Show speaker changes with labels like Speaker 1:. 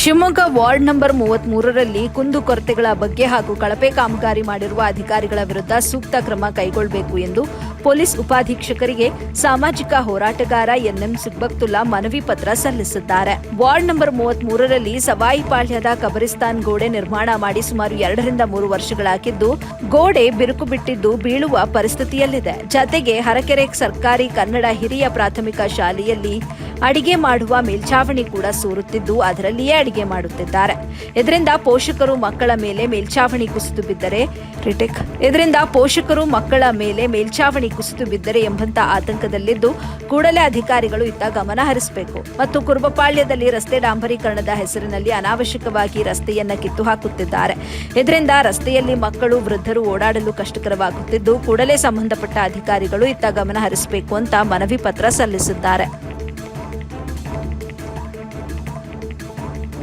Speaker 1: Shivamogga ward number ಮೂವತ್ತ್ ಮೂರರಲ್ಲಿ ಕುಂದುಕೊರತೆಗಳ ಬಗ್ಗೆ ಹಾಗೂ ಕಳಪೆ ಕಾಮಗಾರಿ ಮಾಡಿರುವ ಅಧಿಕಾರಿಗಳ ವಿರುದ್ಧ ಸೂಕ್ತ ಕ್ರಮ ಕೈಗೊಳ್ಳಬೇಕು ಎಂದು ಪೊಲೀಸ್ ಉಪಾಧೀಕ್ಷಕರಿಗೆ ಸಾಮಾಜಿಕ ಹೋರಾಟಗಾರ ಎನ್ಎಂ ಸಿಬ್ಬಕ್ತುಲ್ಲಾ ಮನವಿ ಪತ್ರ ಸಲ್ಲಿಸಿದ್ದಾರೆ. ವಾರ್ಡ್ ನಂಬರ್ ಮೂವತ್ತ್ ಮೂರರಲ್ಲಿ ಸವಾಯಿಪಾಳ್ಯದ ಕಬರಿಸ್ತಾನ್ ಗೋಡೆ ನಿರ್ಮಾಣ ಮಾಡಿ ಸುಮಾರು ಎರಡರಿಂದ ಮೂರು ವರ್ಷಗಳಾಗಿದ್ದು, ಗೋಡೆ ಬಿರುಕು ಬಿಟ್ಟಿದ್ದು ಬೀಳುವ ಪರಿಸ್ಥಿತಿಯಲ್ಲಿದೆ. ಜತೆಗೆ ಹರಕೆರೆ ಸರ್ಕಾರಿ ಕನ್ನಡ ಹಿರಿಯ ಪ್ರಾಥಮಿಕ ಶಾಲೆಯಲ್ಲಿ ಅಡಿಗೆ ಮಾಡುವ ಮೇಲ್ಛಾವಣಿ ಕೂಡ ಸೋರುತ್ತಿದ್ದು ಅದರಲ್ಲಿಯೇ ಅಡಿಗೆ ಮಾಡುತ್ತಿದ್ದಾರೆ. ಇದರಿಂದ ಪೋಷಕರು ಮಕ್ಕಳ ಮೇಲೆ ಮೇಲ್ಛಾವಣಿ ಕುಸಿದು ಬಿದ್ದರೆ ರಿಟಿಕ್. ಇದರಿಂದ ಪೋಷಕರು ಮಕ್ಕಳ ಮೇಲೆ ಮೇಲ್ಛಾವಣಿ ಕುಸಿದು ಬಿದ್ದರೆ ಎಂಬಂತ ಆತಂಕದಲ್ಲಿದ್ದು ಕೂಡಲೇ ಅಧಿಕಾರಿಗಳು ಇತ್ತ ಗಮನ ಹರಿಸಬೇಕು. ಮತ್ತು ಕುರುಬಪಾಳ್ಯದಲ್ಲಿ ರಸ್ತೆ ಡಾಂಬರೀಕರಣದ ಹೆಸರಿನಲ್ಲಿ ಅನಾವಶ್ಯಕವಾಗಿ ರಸ್ತೆಯನ್ನ ಕಿತ್ತು ಹಾಕುತ್ತಿದ್ದಾರೆ ಇದರಿಂದ ರಸ್ತೆಯಲ್ಲಿ ಮಕ್ಕಳು, ವೃದ್ಧರು ಓಡಾಡಲು ಕಷ್ಟಕರವಾಗುತ್ತಿದ್ದು ಕೂಡಲೇ ಸಂಬಂಧಪಟ್ಟ ಅಧಿಕಾರಿಗಳು ಇತ್ತ ಗಮನ ಹರಿಸಬೇಕು ಅಂತ ಮನವಿ ಪತ್ರ ಸಲ್ಲಿಸಿದ್ದಾರೆ.